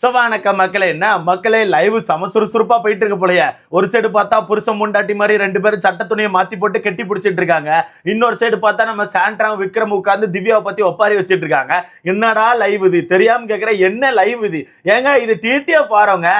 So வணக்கம் மக்களே. என்ன? மக்களே லைவ் சம சுறுசுறுப்பாக போயிட்டு இருக்க போலயே. ஒரு சைடு பார்த்தா புருஷன் முண்டாட்டி மாதிரி ரெண்டு பேரும் சட்ட துணியை மாற்றி போட்டு கெட்டி பிடிச்சிட்டு இருக்காங்க. இன்னொரு சைடு பார்த்தா நம்ம சாண்ட்ரா விக்ரம் உட்காந்து திவ்யாவை பற்றி ஒப்பாரி வச்சுட்டு இருக்காங்க. என்னடா லைவ் இது? தெரியாம கேட்குற என்ன லைவ் இது? ஏங்க இது டிடிஎஃப் பாருங்க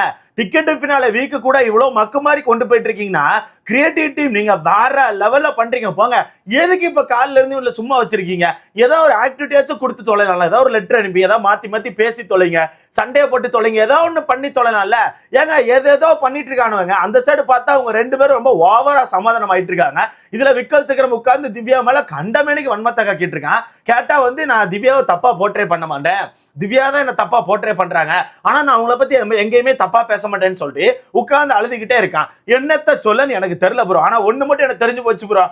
டிக்கெட் ஃபினால வீக்கு கூட இவ்வளோ மக்கு மாதிரி கொண்டு போயிட்டு இருக்கீங்கன்னா கிரியேட்டிவிட்டி நீங்க வேற லெவல்ல பண்றீங்க. போங்க. எதுக்கு இப்ப காலில இருந்து உள்ள சும்மா வச்சிருக்கீங்க? ஏதோ ஒரு ஆக்டிவிட்டியாச்சும் கொடுத்து தொலைலாம்ல. ஏதோ ஒரு லெட்டர் அனுப்பி ஏதோ மாத்தி மாத்தி பேசி தொலைங்க. சண்டையை போட்டு தொலைங்க. ஏதோ ஒண்ணு பண்ணி தொலைலாம்ல. ஏங்க எது பண்ணிட்டு இருக்கானுங்க அந்த சைடு பார்த்தா அவங்க ரெண்டு பேரும் ரொம்ப ஓவரா சமாதானம் ஆயிட்டு இருக்காங்க. இதுல விக்கல் சிக்கரம் உட்கார்ந்து திவ்யா மேல கண்டமேனிக்கு வன்மத்தை காக்கிட்டு இருக்கான் கேட்டா வந்து நான் திவ்யாவை தப்பா போர்ட்ரே பண்ண மாட்டேன். திவ்யா தான் என்ன தப்பா போர்ட்ரே பண்றாங்க. ஆனா நான் அவங்கள பத்தி எங்கேயுமே தப்பா பேச மாட்டேன்னு சொல்லிட்டு உட்கார்ந்து அழுதுகிட்டே இருக்கான். என்னத்த சொல்லன்னு எனக்கு தெரியல ப்ரோ ஆனா ஒன்று மட்டும் எனக்கு தெரிஞ்சு போச்சு ப்ரோ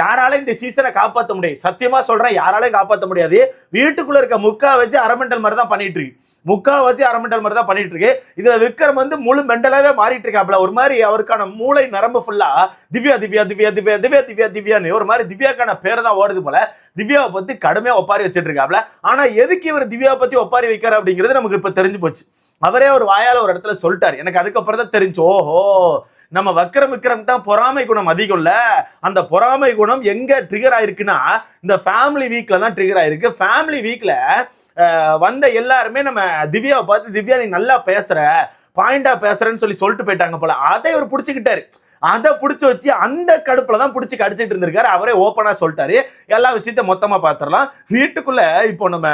யாரால இந்த சீசனை காப்பாற்ற முடியும் சத்தியமா சொல்றேன் யாராலையும் காப்பாற்ற முடியாது. வீட்டுக்குள்ளே இருக்க முக்கா அரை மெண்டல் மாதிரி தான் பண்ணிட்டு இருக்கு. முக்காவாசி அரமெண்டல் மாதிரி தான் பண்ணிட்டு இருக்கு. இதுல விக்ரம் வந்து முழு மெண்டலாவே மாறிட்டு இருக்காப்ல ஒரு மாதிரி அவருக்கான மூளை நரம்பு ஃபுல்லா திவ்யா திவ்யா திவ்யா திவ்யா திவ்யா திவ்யா திவ்யான்னு ஒரு மாதிரி திவ்யாக்கான பேர் தான் ஓடுது போல. திவ்யாவை பத்தி கடுமையா ஒப்பாரி வச்சிட்டு இருக்காப்ல ஆனா எதுக்கு இவர் திவ்யாவை பத்தி ஒப்பாரி வைக்கிறார் அப்படிங்கிறது நமக்கு இப்ப தெரிஞ்சு போச்சு. அவரே ஒரு வாயால ஒரு இடத்துல சொல்லிட்டாரு. எனக்கு அதுக்கப்புறம் தான் தெரிஞ்சு ஓஹோ நம்ம வக்கரம் விக்ரம் தான் பொறாமை குணம் அதிகம்ல. அந்த பொறாமை குணம் எங்க ட்ரிகர் ஆயிருக்குன்னா இந்த ஃபேமிலி வீக்ல தான் ட்ரிகர் ஆயிருக்கு. ஃபேமிலி வீக்ல வந்த எல்லாருமே நம்ம திவ்யாவை பார்த்து திவ்யா நீ நல்லா பேசுற பாயிண்டா பேசுறேன்னு சொல்லி சொல்லிட்டு போயிட்டாங்க போல. அதை இவர் பிடிச்சிக்கிட்டாரு. அதை பிடிச்சி வச்சு அந்த கடுப்பில் தான் பிடிச்சி கடிச்சிட்டு இருந்திருக்காரு. அவரே ஓப்பனாக சொல்லிட்டாரு. எல்லா விஷயத்தையும் மொத்தமாக பார்த்துடலாம் வீட்டுக்குள்ளே இப்போ நம்ம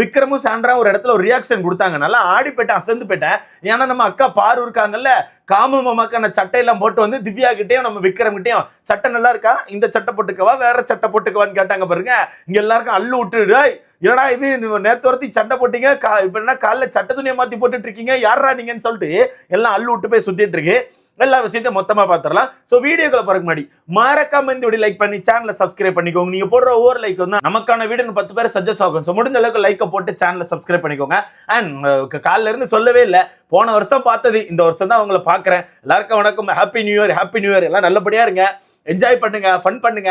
விக்ரமும் சாண்ட்ரா ஒரு இடத்துல ஒரு ரியாக்ஷன் கொடுத்தாங்க. நல்லா ஆடி போயிட்டேன் அசந்து போயிட்டேன் ஏன்னா நம்ம அக்கா பாரு இருக்காங்கல்ல காமு மாமாக்கான சட்டையெல்லாம் போட்டு வந்து திவ்யா கிட்டேயும் நம்ம விக்ரம் கிட்டேயும் சட்டை நல்லா இருக்கா? இந்த சட்டை போட்டுக்கவா? வேற சட்டை போட்டுக்கவான்னு கேட்டாங்க பாருங்க. இங்க எல்லாருக்கும் அள்ளு விட்டுடு என்னடா இது? நேத்து ஒருத்தி சட்டை போட்டீங்க? கா இப்போ என்ன காலைல சட்டை துணியை மாற்றி போட்டுட்டு இருக்கீங்க? யாரா நீங்கன்னு சொல்லிட்டு எல்லாம் அள்ளு விட்டு போய் சுத்திட்டு இருக்கு. எல்லா விஷயத்தையும் மொத்தமாக பார்த்துடலாம். ஸோ வீடியோக்களை பாருங்க முன்னாடி. மறக்காம இந்த வீடியோ லைக் பண்ணி சேனலை சப்ஸ்கிரைப் பண்ணிக்கோங்க. நீங்கள் போடுற ஒவ்வொரு லைக் வந்து நமக்கான வீடியோ பத்து பேர் சஜஸ்ட் ஆகும். ஸோ முடிஞ்ச அளவுக்கு லைக்கை போட்டு சேனலை சப்ஸ்கிரைப் பண்ணிக்கோங்க. அண்ட் காலைல இருந்து சொல்லவே இல்லை. போன வருஷம் பார்த்தது. இந்த வருஷம் தான் உங்களை பார்க்குறேன். எல்லாருக்கும் வணக்கம். Happy new year happy new year எல்லாம் நல்லபடியாக இருங்க. என்ஜாய் பண்ணுங்க ஃபன் பண்ணுங்க.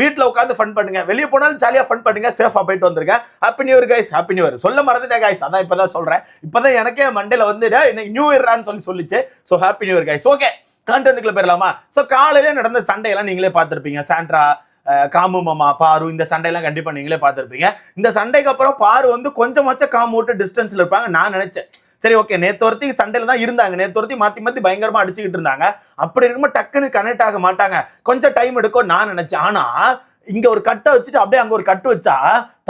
வீட்டில் உட்காந்து ஃபன் பண்ணுங்க. வெளியே போனாலும் ஜாலியாக ஃபன் பண்ணுங்க. சேஃபாக போயிட்டு வந்துருங்க. Happy new year guys happy new year சொல்ல மறந்துட்டேன் கைஸ் அதான் இப்போ தான் சொல்கிறேன் இப்போ தான் எனக்கே மண்டேல வந்து இன்னைக்கு நியூ இயர்ரான்னு சொல்லி சொல்லிச்சு. So happy new year guys okay கான்டென்ட்டுக்குள்ள போயிடலாமா? ஸோ காலையிலே நடந்த சண்டையெல்லாம் நீங்களே பார்த்துருப்பீங்க. சாண்ட்ரா காமு மாமா பாரு இந்த சண்டையெல்லாம் கண்டிப்பாக நீங்களே பார்த்துருப்பீங்க. இந்த சண்டைக்கு அப்புறம் பாரு வந்து கொஞ்சமாச்சும் காமு விட்டு டிஸ்டன்ஸில் இருப்பாங்க. நான் நினச்சேன். சரி ஓகே நேற்று ஒருத்தி சண்டையில தான் இருந்தாங்க. நேற்று ஒருத்தி மாத்தி மாத்தி பயங்கரமா அடிச்சுக்கிட்டு இருந்தாங்க. அப்படி இருக்கும்போது டக்குன்னு கனெக்ட் ஆக மாட்டாங்க. கொஞ்சம் டைம் எடுக்கும் நான் நினைச்சேன். ஆனா இங்க ஒரு கட்டை வச்சுட்டு அப்படியே அங்க ஒரு கட்டு வச்சா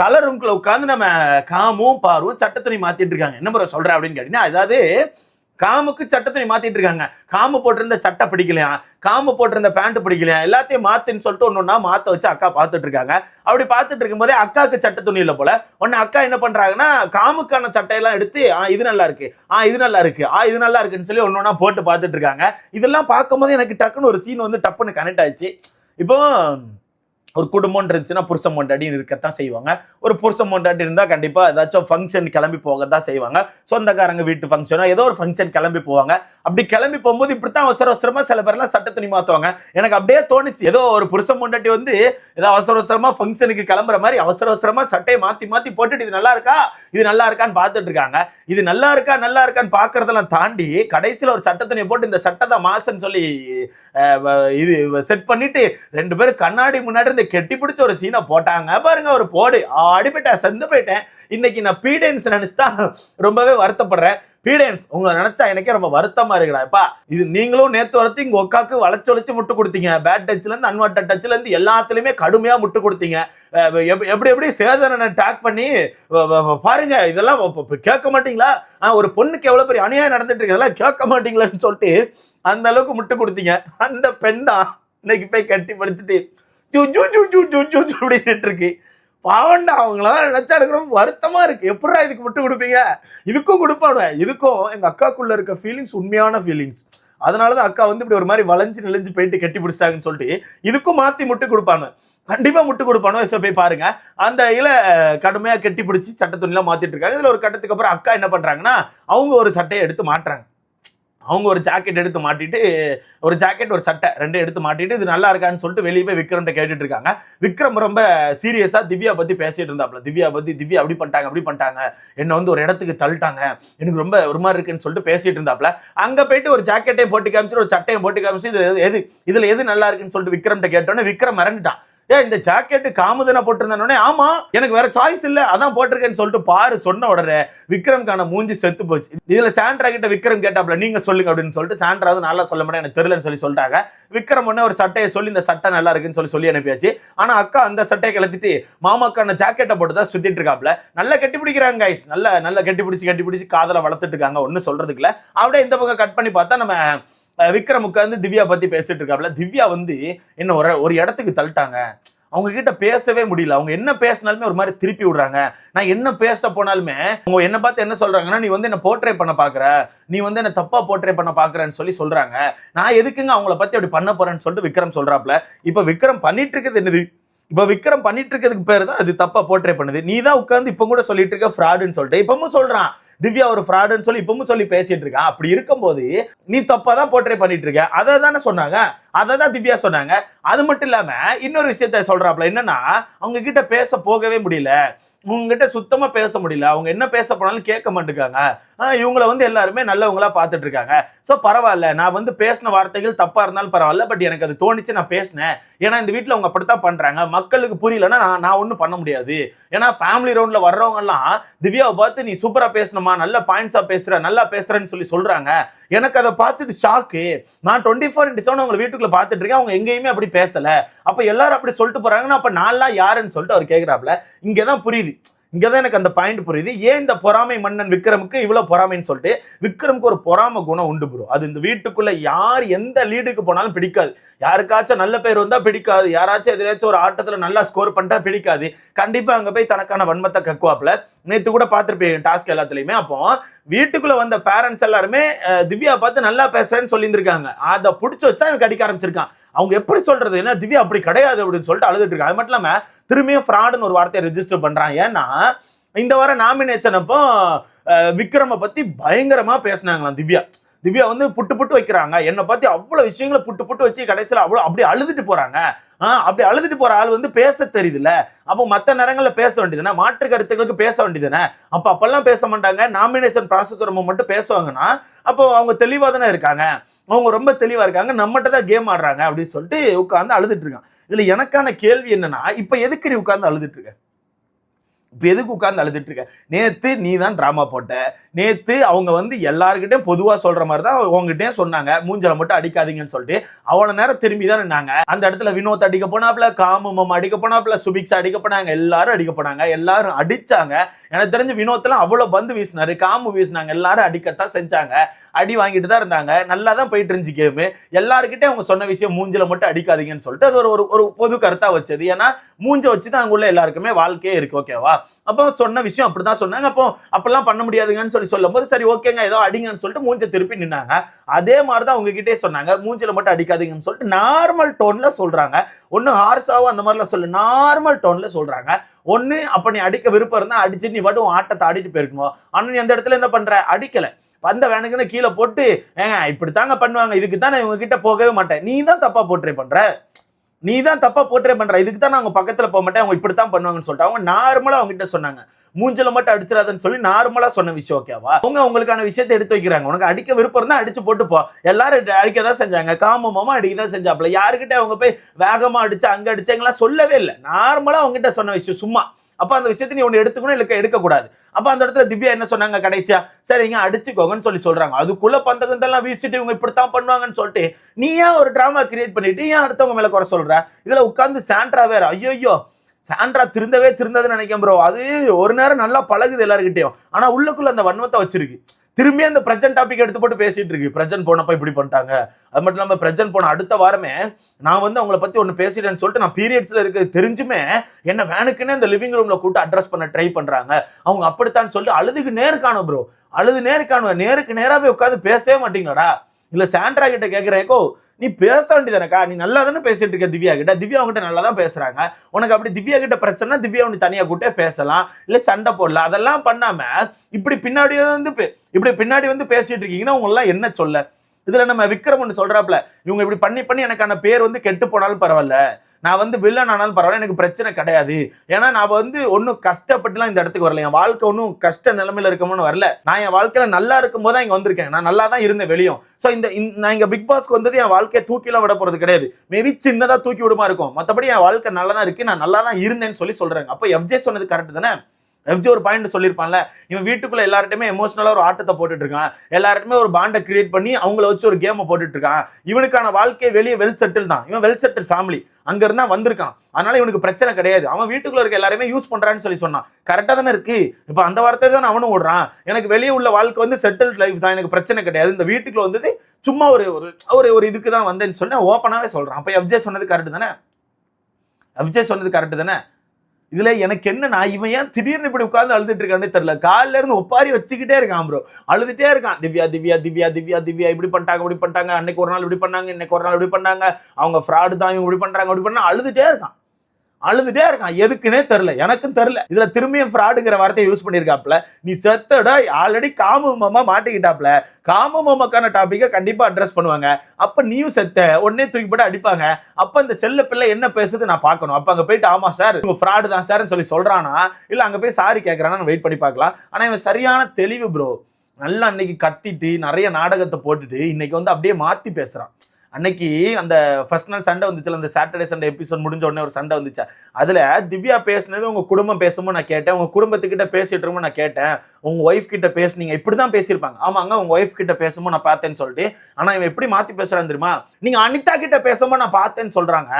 தலை ரூம்குள்ள உட்காந்து நம்ம காமும் பாரும் சட்டத்துணி மாத்திட்டு இருக்காங்க. என்ன முறை சொல்ற அப்படின்னு கேட்டீங்கன்னா அதாவது காமுக்கு சட்டத்தை மாத்திட்டு இருக்காங்க. காமு போட்டிருந்த சட்டை பிடிக்கலையா? காமு போட்டிருந்த பேண்ட் பிடிக்கலையா? எல்லாத்தையும் மாத்துன்னு சொல்லிட்டு ஒன்று ஒன்றா மாத்த வச்சு அக்கா பார்த்துட்டு இருக்காங்க. அப்படி பார்த்துட்டு இருக்கும்போதே அக்காவுக்கு சட்டை துணி இல்லை போல. உடனே அக்கா என்ன பண்றாங்கன்னா காமுக்கான சட்டையெல்லாம் எடுத்து ஆ இது நல்லா இருக்கு. ஆ இது நல்லா இருக்கு. ஆ இது நல்லா இருக்குன்னு சொல்லி ஒன்று ஒன்றா போட்டு பார்த்துட்டு இருக்காங்க. இதெல்லாம் பார்க்கும்போது எனக்கு டக்குன்னு ஒரு சீன் வந்து டப்புன்னு கனெக்ட் ஆயிடுச்சு. இப்போ ஒரு குடும்பம் இருந்துச்சுன்னா புருஷன் பொண்டாட்டி இருக்கத்தான் செய்வாங்க. ஒரு புருஷன் மொண்டாட்டி இருந்தால் கண்டிப்பாக ஏதாச்சும் ஃபங்க்ஷன் கிளம்பி போக தான் செய்வாங்க. சொந்தக்காரங்க வீட்டு ஃபங்க்ஷனோ ஏதோ ஒரு ஃபங்க்ஷன் கிளம்பி போவாங்க. அப்படி கிளம்பி போகும்போது இப்படித்தான் அவசர அவசரமாக சில பேர்லாம் சட்ட துணி மாற்றுவாங்க எனக்கு அப்படியே தோணுச்சு. ஏதோ ஒரு புருஷன் மொண்டாட்டி வந்து ஏதோ அவசர அவசரமாக ஃபங்க்ஷனுக்கு கிளம்புற மாதிரி அவசர அவசரமாக சட்டையை மாற்றி மாற்றி போட்டுட்டு இது நல்லா இருக்கா? இது நல்லா இருக்கான்னு பார்த்துட்டு இருக்காங்க. இது நல்லா இருக்கா? நல்லா இருக்கான்னு பார்க்கறதெல்லாம் தாண்டி கடைசியில் ஒரு சட்ட துணியை போட்டு இந்த சட்டை தான் மாசன்னு சொல்லி இது செட் பண்ணிட்டு ரெண்டு பேரும் கண்ணாடி முன்னாடி இருந்து கெட்டி பிடிச்ச ஒரு சீனை போட்டாங்க. பாருங்க ஒரு போடு. அடிபட்டேன் செந்து போயிட்டேன். இன்னைக்கு நான் பீடன்ஸ் நினைச்சு தான் ரொம்பவே வருத்தப்படுறேன். பீடன்ஸ் உங்களை நினைச்சா எனக்கே ரொம்ப வருத்தமா இருக்குடாப்பா இது நீங்களும் நேத்து வரத்து இங்க ஒக்காக்கு வளைச்சு வளைச்சு முட்டு கொடுத்தீங்க. பேட் டச்ல இருந்து அன்வாட்ட டச்ல இருந்து எல்லாத்துலயுமே கடுமையா முட்டு கொடுத்தீங்க. எப்படி எப்படி சேதனை டேக் பண்ணி பாருங்க இதெல்லாம் கேட்க மாட்டீங்களா? ஆஹ் ஒரு பொண்ணுக்கு எவ்வளவு பெரிய அநியாயம் நடந்துட்டு இருக்கு. இதெல்லாம் கேட்க மாட்டீங்களான்னு சொல்லிட்டு அந்த அளவுக்கு முட்டு கொடுத்தீங்க. அந்த பெண் தான் இன்னைக்கு போய் கட்டி படிச்சுட்டு அப்படின்னு இருக்கு பாவண்டா அவங்களாம் நினைச்சா எனக்கு ரொம்ப வருத்தமா இருக்கு. எப்படா இதுக்கு முட்டு கொடுப்பீங்க? இதுக்கும் கொடுப்பானு இதுக்கும் எங்க அக்காக்குள்ள இருக்க ஃபீலிங்ஸ் உண்மையான ஃபீலிங்ஸ் அதனாலதான் அக்கா வந்து இப்படி ஒரு மாதிரி வளைஞ்சு நெளிஞ்சு போயிட்டு கட்டி பிடிச்சிட்டாங்கன்னு சொல்லிட்டு இதுக்கும் மாத்தி முட்டு கொடுப்பானு கண்டிப்பா முட்டு கொடுப்பானோ எஸ் போய் பாருங்க. அந்த இதில் கடுமையா கட்டி பிடிச்சி சட்ட துணிலாம் மாத்திட்டு இருக்காங்க. இதுல ஒரு கட்டத்துக்கு அப்புறம் அக்கா என்ன பண்றாங்கன்னா அவங்க ஒரு சட்டையை எடுத்து மாட்டுறாங்க. அவங்க ஒரு ஜாக்கெட் எடுத்து மாட்டிட்டு ஒரு ஜாக்கெட் ஒரு சட்டை ரெண்டும் எடுத்து மாட்டிட்டு இது நல்லா இருக்கான்னு சொல்லிட்டு வெளியே போய் விக்ரம்கிட்ட கேட்டுட்டு இருக்காங்க. விக்ரம் ரொம்ப சீரியஸா திவ்யா பத்தி பேசிட்டு இருந்தாப்ல. திவ்யா பத்தி திவ்யா அப்படி பண்ணிட்டாங்க அப்படி பண்ணிட்டாங்க. என்னை வந்து ஒரு இடத்துக்கு தள்ளிட்டாங்க. எனக்கு ரொம்ப ஒரு மாதிரி இருக்குன்னு சொல்லிட்டு பேசிட்டு இருந்தாப்ல. அங்க போயிட்டு ஒரு ஜாக்கெட்டையும் போட்டு காமிச்சு ஒரு சட்டையும் போட்டு காமிச்சு இது எது இதுல எது நல்லா இருக்குன்னு சொல்லிட்டு விக்ரம்கிட்ட கேட்டோன்னே விக்ரம் மறந்துட்டான் ஏ இந்த ஜாக்கெட்டு காமுதனை போட்டிருந்தானே ஆமா எனக்கு வேற சாய்ஸ் இல்ல அதான் போட்டிருக்கேன்னு சொல்லிட்டு பாரு சொன்ன உடனே விக்ரம்கான மூஞ்சி செத்து போச்சு. இதுல சாண்ட்ரா கிட்ட விக்ரம் கேட்டாப்ல நீங்க சொல்லுங்க அப்படின்னு சொல்லிட்டு சாண்ட்ரா நல்லா சொல்ல மாட்டேன் எனக்கு தெரியலன்னு சொல்லி சொல்லிட்டாங்க. விக்ரம் உடனே ஒரு சட்டையை சொல்லி இந்த சட்டை நல்லா இருக்குன்னு சொல்லி சொல்லி அனுப்பியாச்சு. ஆனா அக்கா அந்த சட்டையை கிளத்திட்டு மாமாக்கான ஜாக்கெட்டை போட்டு தான் சுத்திட்டு இருக்காப்ல நல்லா கட்டி பிடிக்கிறாங்க கைஸ் நல்லா நல்லா கட்டி பிடிச்சி கட்டி பிடிச்சி காதல வளர்த்துட்டு இருக்காங்க ஒன்னும் சொல்றதுக்குல அப்படியே இந்த பக்கம் கட் பண்ணி பார்த்தா நம்ம விக்ரம் உட்காந்து திவ்யா பத்தி பேசிட்டு இருக்காப்ல. திவ்யா வந்து என்ன ஒரு ஒரு இடத்துக்கு தள்ளிட்டாங்க. அவங்க கிட்ட பேசவே முடியல. அவங்க என்ன பேசினாலுமே ஒரு மாதிரி திருப்பி விடுறாங்க. நான் என்ன பேச போனாலுமே அவங்க என்ன பார்த்து என்ன சொல்றாங்கன்னா நீ வந்து என்ன போர்ட்ரே பண்ண பாக்குற? நீ வந்து என்ன தப்பா போர்ட்ரே பண்ண பாக்குறேன்னு சொல்லி சொல்றாங்க. நான் எதுக்குங்க அவங்கள பத்தி அப்படி பண்ண போறேன்னு சொல்லிட்டு விக்ரம் சொல்றாப்ல. இப்ப விக்ரம் பண்ணிட்டு இருக்கிறது என்னது? இப்ப விக்ரம் பண்ணிட்டு இருக்கிறதுக்கு பேர் தான் அது தப்பா போர்ட்ரே பண்ணுது. நீ தான் உட்காந்து இப்ப கூட சொல்லிட்டு இருக்க ஃப்ராடுன்னு சொல்லிட்டு. இப்பவும் சொல்றான். திவ்யா ஒரு ஃப்ராடுன்னு சொல்லி இப்பவும் சொல்லி பேசிட்டு இருக்கான். அப்படி இருக்கும்போது நீ தப்பா தான் போர்ட்ரே பண்ணிட்டு இருக்க அதை தானே சொன்னாங்க. அதை தான் திவ்யா சொன்னாங்க. அது மட்டும் இல்லாம இன்னொரு விஷயத்த சொல்றாப்ல. என்னன்னா அவங்க கிட்ட பேச போகவே முடியல. உங்ககிட்ட சுத்தமா பேச முடியல. அவங்க என்ன பேச போனாலும் கேட்க மாட்டேங்காங்க இவங்களை வந்து எல்லாருமே நல்லவங்களா பார்த்துட்டு இருக்காங்க. ஸோ பரவாயில்ல. நான் வந்து பேசின வார்த்தைகள் தப்பா இருந்தாலும் பரவாயில்ல. பட் எனக்கு அது தோணுச்சு நான் பேசினேன். ஏன்னா இந்த வீட்டில் அவங்க அப்படித்தான் பண்றாங்க. மக்களுக்கு புரியலன்னா நான் நான் ஒன்றும் பண்ண முடியாது. ஏன்னா ஃபேமிலி ரவுண்ட்ல வர்றவங்க எல்லாம் திவ்யாவை பார்த்து நீ சூப்பரா பேசணுமா? நல்ல பாயிண்ட்ஸா பேசுற நல்லா பேசுறேன்னு சொல்லி சொல்றாங்க. எனக்கு அதை பார்த்துட்டு ஷாக்கு நான் டுவெண்ட்டி ஃபோர் இன்ட்டு செவன் அவங்க வீட்டுக்குள்ள பார்த்துட்டு இருக்கேன். அவங்க எங்கேயுமே அப்படி பேசல. அப்ப எல்லாரும் அப்படி சொல்லிட்டு போறாங்கன்னா அப்ப நான்லாம் யாருன்னு சொல்லிட்டு அவர் கேட்கிறாப்ல இங்கதான் புரியுது. இங்கே தான் எனக்கு அந்த பாயிண்ட் புரியுது. ஏன் இந்த பொறாமை மன்னன் விக்ரமுக்கு இவ்வளோ பொறாமைன்னு சொல்லிட்டு விக்ரமுக்கு ஒரு பொறாமை குணம் உண்டு ப்ரோ அது இந்த வீட்டுக்குள்ள யார் எந்த லீடுக்கு போனாலும் பிடிக்காது. யாருக்காச்சும் நல்ல பேர் வந்தால் பிடிக்காது. யாராச்சும் எதிராச்சும் ஒரு ஆட்டத்தில் நல்லா ஸ்கோர் பண்ணிட்டா பிடிக்காது. கண்டிப்பாக அங்கே போய் தனக்கான வன்மத்தை கக்குவாப்பில் நேற்று கூட பார்த்துருப்பேன் டாஸ்க் எல்லாத்துலேயுமே. அப்போ வீட்டுக்குள்ளே வந்த பேரண்ட்ஸ் எல்லாருமே திவ்யா பார்த்து நல்லா பேசுகிறேன்னு சொல்லியிருந்திருக்காங்க. அதை பிடிச்சி வச்சா இவன் கடிக்க ஆரம்பிச்சிருக்கான். அவங்க எப்படி சொல்றது? என்ன திவ்யா அப்படி கிடையாது அப்படின்னு சொல்லிட்டு அழுதுட்டு இருக்காங்க அது மட்டும் இல்லாம திரும்பியும் ஃப்ராடுன்னு ஒரு வார்த்தையை ரெஜிஸ்டர் பண்றான் ஏன்னா இந்த வாரம் நாமினேஷன் அப்போ விக்ரமை பத்தி பயங்கரமா பேசினாங்களாம் திவ்யா. திவ்யா வந்து புட்டு புட்டு வைக்கிறாங்க. என்னை பார்த்து அவ்வளோ விஷயங்களை புட்டு புட்டு வச்சு கடைசியில் அவ்வளோ அப்படி அழுதுட்டு போகிறாங்க ஆ, அப்படி அழுதுட்டு போகிற ஆள் வந்து பேச தெரியுதுல்ல. அப்போ மற்ற நேரங்களில் பேச வேண்டியதுனா மாற்று கருத்துக்களுக்கு பேச வேண்டியதுனே அப்போ அப்போல்லாம் பேச மாட்டாங்க. நாமினேஷன் ப்ராசஸ் ரொம்ப மட்டும் பேசுவாங்கன்னா அப்போ அவங்க தெளிவாக தானே இருக்காங்க. அவங்க ரொம்ப தெளிவாக இருக்காங்க. நம்மகிட்ட தான் கேம் ஆடுறாங்க அப்படின்னு சொல்லிட்டு உட்காந்து அழுதுட்டு இருக்கான் இதில் எனக்கான கேள்வி என்னன்னா இப்போ எதுக்கு நீ உட்காந்து அழுதுட்டு இருக்க? இப்போ எதுக்கு உட்காந்து அழுதுட்டு இருக்க? நேற்று நீ தான் ட்ராமா போட்ட. நேத்து அவங்க வந்து எல்லாருக்கிட்டையும் பொதுவா சொல்ற மாதிரி தான் உங்ககிட்டயும் சொன்னாங்க. மூஞ்சலை மட்டும் அடிக்காதீங்கன்னு சொல்லிட்டு. அவ்வளவு நேரம் திரும்பி தான் நின்னாங்க. அந்த இடத்துல வினோத் அடிக்க போனாப்ல காமுமம் அடிக்க போனாப்ல சுபிக்ஸ் அடிக்க போனாங்க. எல்லாரும் அடிக்க போனாங்க. எல்லாரும் அடிச்சாங்க. எனக்கு தெரிஞ்சு வினோத்லாம் அவ்வளவு பந்து வீசினாரு காமு வீசினாங்க. எல்லாரும் அடிக்கத்தான் செஞ்சாங்க. அடி வாங்கிட்டு தான் இருந்தாங்க. நல்லா தான் போயிட்டு இருந்துச்சு கேமு எல்லாருக்கிட்டையும் அவங்க சொன்ன விஷயம் மூஞ்சில மட்டும் அடிக்காதீங்கன்னு சொல்லிட்டு அது ஒரு ஒரு ஒரு பொது கருத்தா வச்சது. ஏன்னா மூஞ்ச வச்சு தான் அங்குள்ள எல்லாருக்குமே வாழ்க்கையே இருக்கு. ஓகேவா அப்போ சொன்ன விஷயம் அப்படிதான் சொன்னாங்க. அப்போ அப்பெல்லாம் பண்ண முடியாதுங்கன்னு சொல்லி சொல்லும் போது சரி ஓகேங்க ஏதோ அடிங்கன்னு சொல்லிட்டு மூஞ்ச திருப்பி நின்னாங்க. அதே மாதிரி தான் உங்ககிட்டே சொன்னாங்க. மூஞ்சில மட்டும் அடிக்காதீங்கன்னு சொல்லிட்டு நார்மல் டோன்ல சொல்றாங்க. ஒன்னும் ஹார்ஸாவோ அந்த மாதிரிலாம் சொல்லு நார்மல் டோன்ல சொல்றாங்க. ஒண்ணு அப்ப நீ அடிக்க விருப்பம் இருந்தா அடிச்சு நீ பாட்டு உன் ஆட்டத்தை ஆடிட்டு போயிருக்கணும். ஆனா நீ அந்த இடத்துல என்ன பண்ற? அடிக்கல. வந்த வேணுங்கன்னு கீழே போட்டு ஏங்க இப்படித்தாங்க பண்ணுவாங்க. இதுக்கு தான் நான் இவங்ககிட்ட போகவே மாட்டேன். நீ தான் தப்பா போர்ட்ரே பண்ற. நீ தான் தப்பா போர்ட்ரே பண்ற. இதுக்கு தான் நான் அவங்க பக்கத்துல போக மாட்டேன். அவங்க இப்படித்தான் பண்ணுவாங்கன்னு சொல்லிட்டு அவங்க நார்மலா அவங்க கிட்ட சொன்னாங்க. மூஞ்சில மட்டும் அடிச்சிடாதன்னு சொல்லி நார்மலா சொன்ன விஷயம் ஓகேவா அவங்க உங்களுக்கான விஷயத்தை எடுத்து வைக்கிறாங்க. உனக்கு அடிக்க விருப்பம் தான் அடிச்சு போட்டு போ. எல்லாரும் அடிக்க தான் செஞ்சாங்க. காமமா அடிக்க தான் செஞ்சாப்ல யாருக்கிட்ட அவங்க போய் வேகமா அடிச்சு அங்க அடிச்சாங்களா சொல்லவே இல்லை. நார்மலா அவங்ககிட்ட சொன்ன விஷயம் சும்மா. அப்ப அந்த விஷயத்தை நீ ஒன்று எடுத்துக்கணும் இல்லை எடுக்கக்கூடாது. அப்ப அந்த இடத்துல திவ்யா என்ன சொன்னாங்க கடைசியா? சரிங்க அடிச்சுக்கோங்கன்னு சொல்லி சொல்றாங்க. அதுக்குள்ள பந்தகந்தெல்லாம் வீசிட்டு இவங்க இப்படித்தான் பண்ணுவாங்கன்னு சொல்லிட்டு நீ ஏன் ஒரு டிராமா கிரியேட் பண்ணிட்டு ஏன் அடுத்தவங்க மேல குறை சொல்ற? இதுல உட்காந்து சாண்ட்ரா வேற. ஐயோ சாண்ட்ரா திருந்தவே திருந்ததுன்னு நினைக்கிறேன் ப்ரோ அது ஒரு நேரம் நல்லா பழகுது எல்லாருக்கிட்டையும் ஆனால் உள்ளுக்குள்ள அந்த வன்மத்தை வச்சிருக்கு. திரும்பி அந்த பிரசன்ட் டாபிக் எடுத்து போட்டு பேசிட்டு இருக்கு. பிரசன்ட் போனப்ப இப்படி பண்ணிட்டாங்க. அது மட்டும் இல்லாமல் பிரசன்ட் போன அடுத்த வாரமே நான் வந்து அவங்கள பத்தி ஒன்று பேசிட்டேன்னு சொல்லிட்டு நான் பீரியட்ஸ்ல இருக்கிறது தெரிஞ்சுமே என்ன வேனுக்குன்னே அந்த லிவிங் ரூம்ல கூட்டு அட்ரஸ் பண்ண ட்ரை பண்றாங்க. அவங்க அப்படித்தான் சொல்லிட்டு அழுதுக்கு நேருக்கானு ப்ரோ அழுது நேருக்கானுவ நேருக்கு நேராகவே போய் உட்காந்து பேசவே மாட்டீங்களாடா? இல்லை சாண்ட்ரா கிட்ட கேட்குறேக்கோ நீ பேச வேண்டியதானக்கா நீ நல்லா தானே பேசிட்டு இருக்க திவ்யா கிட்ட? திவ்யா கிட்ட நல்லா தான் பேசுறாங்க. உனக்கு அப்படி திவ்யா கிட்ட பிரச்சனை திவ்யா நீ தனியா கூட்டே பேசலாம் இல்ல சண்டை போடலாம். அதெல்லாம் பண்ணாம இப்படி பின்னாடி வந்து பே- இப்படி பின்னாடி வந்து பேசிட்டு இருக்கீங்கன்னா உங்களெல்லாம் என்ன சொல்ல? இதுல நம்ம விக்ரம் ஒன்று சொல்றாப்ல இவங்க இப்படி பண்ணி பண்ணி எனக்கான பேர் வந்து கெட்டு போனாலும் பரவாயில்ல. நான் வந்து வில்லன் ஆனாலும் பரவாயில்ல எனக்கு பிரச்சனை கிடையாது. ஏன்னா நான் வந்து ஒன்றும் கஷ்டப்பட்டுலாம் இந்த இடத்துக்கு வரல. என் வாழ்க்கை ஒன்றும் கஷ்ட நிலைமையில இருக்கணும்னு வரல. நான் என் வாழ்க்கையில் நல்லா இருக்கும் போது தான் இங்கே வந்திருக்கேன். நான் நல்லா தான் இருந்தேன் வெளியும். ஸோ இந்த நான் இங்கே பிக் பாஸ்க்கு வந்தது என் வாழ்க்கையை தூக்கிலாம் விட போகிறது கிடையாது. மேபி சின்னதாக தூக்கி விடுமா இருக்கும். மற்றபடி என் வாழ்க்கை நல்லா தான் இருக்குது நான் நல்லா தான் இருந்தேன்னு சொல்லி சொல்கிறேன் அப்போ எஃப்ஜே சொன்னது கரெக்ட் தானே? எஃப்ஜே ஒரு பாயிண்ட் சொல்லியிருப்பான்ல. இவன் வீட்டுக்குள்ள எல்லார்ட்டுமே எமோஷனலாக ஒரு ஆட்டத்தை போட்டுட்டு இருக்கான் எல்லார்ட்டுமே ஒரு பாண்டை கிரியேட் பண்ணி அவங்கள வச்சு ஒரு கேமை போட்டுட்டு இருக்கான் இவனுக்கான வாழ்க்கையை வெளியே வெல் செட்டில் தான். இவன் வெல் செட்டில் ஃபேமிலி அங்க இருந்தா வந்திருக்கான். அதனால இவனுக்கு பிரச்சனை கிடையாது. அவன் வீட்டுக்குள்ள இருக்க எல்லாருமே யூஸ் பண்றான்னு சொல்லி சொன்னான். கரெக்டாக தானே இருக்கு? இப்போ அந்த வார்த்தை தான் அவனும் விடுறான் எனக்கு வெளியே உள்ள வாழ்க்கை வந்து செட்டில் லைஃப் தான். எனக்கு பிரச்சனை கிடையாது. இந்த வீட்டுக்குள்ள வந்தது சும்மா ஒரு ஒரு ஒரு ஒரு இதுக்கு தான் வந்தேன்னு சொன்னா ஓப்பனாகவே சொல்கிறான் அப்போ எஃப்ஜே சொன்னது கரெக்டு தானே? எஃப்ஜே சொன்னது கரெக்டு தானே? இதுல எனக்கு என்ன நான் இவன் ஏன் திடீர்னு இப்படி உட்கார்ந்து அழுதுட்டு இருக்கான்னு தெரியல. காலில இருந்து ஒப்பாரி வச்சுக்கிட்டே இருக்கான் ப்ரோ அழுதுட்டே இருக்கான். திவ்யா திவ்யா திவ்யா திவ்யா திவ்யா இப்படி பண்ணிட்டாங்க இப்படி பண்ணிட்டாங்க. அன்னைக்கு ஒரு நாள் இப்படி பண்ணாங்க இன்னைக்கு ஒரு நாள் இப்படி பண்ணாங்க. அவங்க ஃப்ராடு தான் இவங்க இப்படி பண்றாங்க இப்படி பண்ணா அழுதுட்டே இருக்கான். அழுதுட்டே இருக்கான். எதுக்குன்னே தெரில எனக்கும் தெரில இதுல திரும்பியும் ஃப்ராடுங்கிற வார்த்தையை யூஸ் பண்ணியிருக்காப்ல நீ செத்தடா ஆல்ரெடி காமு மாமா மாட்டிக்கிட்டாப்ல காமு மாமாக்கான டாப்பிக்கை கண்டிப்பா அட்ரஸ் பண்ணுவாங்க. அப்ப நீயும் செத்த உடனே தூக்கி போட்டு அடிப்பாங்க. அப்ப இந்த செல்ல பிள்ளை என்ன பேசுது நான் பார்க்கணும். அப்ப அங்க போயிட்டு ஆமா சார் இவங்க ஃப்ராடு தான் சார்னு சொல்லி சொல்றானா? இல்ல அங்க போய் சாரி கேட்கறான்னு வெயிட் பண்ணி பார்க்கலாம். ஆனா இவன் சரியான தெளிவு ப்ரோ நல்லா அன்னைக்கு கத்திட்டு நிறைய நாடகத்தை போட்டுட்டு இன்னைக்கு வந்து அப்படியே மாத்தி பேசுறான். அன்னைக்கு அந்த ஃபர்ஸ்ட் நாள் சண்டை வந்துச்சுல அந்த சாட்டர்டே சண்டே எபிசோட் முடிஞ்ச உடனே ஒரு சண்டை வந்துச்சு. அதில் திவ்யா பேசுனது உங்கள் குடும்பம் பேசும்போது நான் கேட்டேன் உங்கள் குடும்பத்துக்கிட்ட பேசிட்டு இருக்கும்போது நான் கேட்டேன் உங்கள் ஒய்ஃப் கிட்ட பேசுனீங்க இப்படி தான் பேசியிருப்பாங்க. ஆமாங்க உங்கள் ஒய்ஃப் கிட்ட பேசும்போது நான் பார்த்தேன்னு சொல்லிட்டு ஆனால் இவன் எப்படி மாற்றி பேசுகிறான் தெரியுமா? நீங்கள் அனிதா கிட்ட பேசும்போது நான் பார்த்தேன்னு சொல்கிறாங்க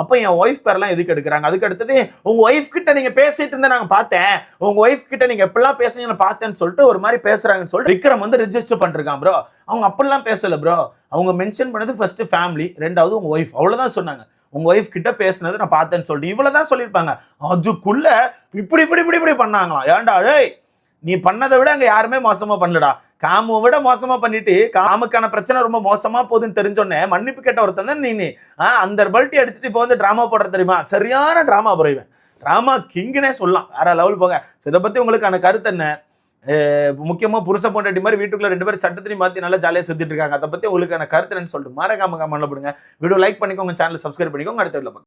அப்போ என் ஒய்ஃப் பேரெல்லாம் எதுக்கு எடுக்கிறாங்க? அதுக்கு அடுத்தது உங்கள் ஒய்ஃப் கிட்ட நீங்கள் பேசிட்டு இருந்தா நாங்கள் பார்த்தேன். உங்கள் ஒய்ஃப் கிட்ட நீங்கள் எப்படிலாம் பேசுனீங்க பார்த்தேன்னு சொல்லிட்டு ஒரு மாதிரி பேசுகிறாங்கன்னு சொல்லிட்டு விக்ரம் வந்து ரெஜிஸ்டர் பண்ணிருக்கான் ப்ரோ அவங்க அப்படிலாம் பேசலை ப்ரோ அவங்க மென்ஷன் பண்ணது ஃபர்ஸ்ட் ஃபேமிலி ரெண்டாவது உங்கள் ஒய்ஃப் அவ்வளோதான் சொன்னாங்க. உங்க ஒய்ஃப் கிட்ட பேசுனது நான் பார்த்தேன்னு சொல்லிட்டு இவ்வளவுதான் சொல்லியிருப்பாங்க. அதுக்குள்ள இப்படி இப்படி இப்படி இப்படி பண்ணாங்களாம். ஏன்டா டேய் நீ பண்ணதை விட அங்க யாருமே மோசமா பண்ணலடா. காமை விட மோசமா பண்ணிட்டு காமுக்கான பிரச்சனை ரொம்ப மோசமா போகுதுன்னு தெரிஞ்சோடனே மன்னிப்பு கேட்ட ஒருத்தன் தான் நீ ஆ, அந்த பல்ட்டி அடிச்சுட்டு இப்போ வந்து ட்ராமா போடுற தெரியுமா? சரியான ட்ராமா புரியுவேன் ட்ராமா கிங்குனே சொல்லலாம். வேற லெவல் போங்க. ஸோ இதை பத்தி உங்களுக்கான கருத்து என்ன? முக்கியமாக முக்கியமா புருஷ பொண்டாட்டி மாதிரி வீட்டுக்குள்ள ரெண்டு பேரும் சட்டத்திலையும் மாத்தி நல்லா ஜாலியாக சுத்திட்டு இருக்காங்க. அதை பத்தி உங்களுக்கான கருத்து என்னன்னு சொல்லிட்டு மறக்காம கமெண்ட்ல போடுங்க. வீடியோ லைக் பண்ணிக்கோங்க சேனல் சப்ஸ்கிரைப் பண்ணிக்கோங்க. அடுத்த வீடியோ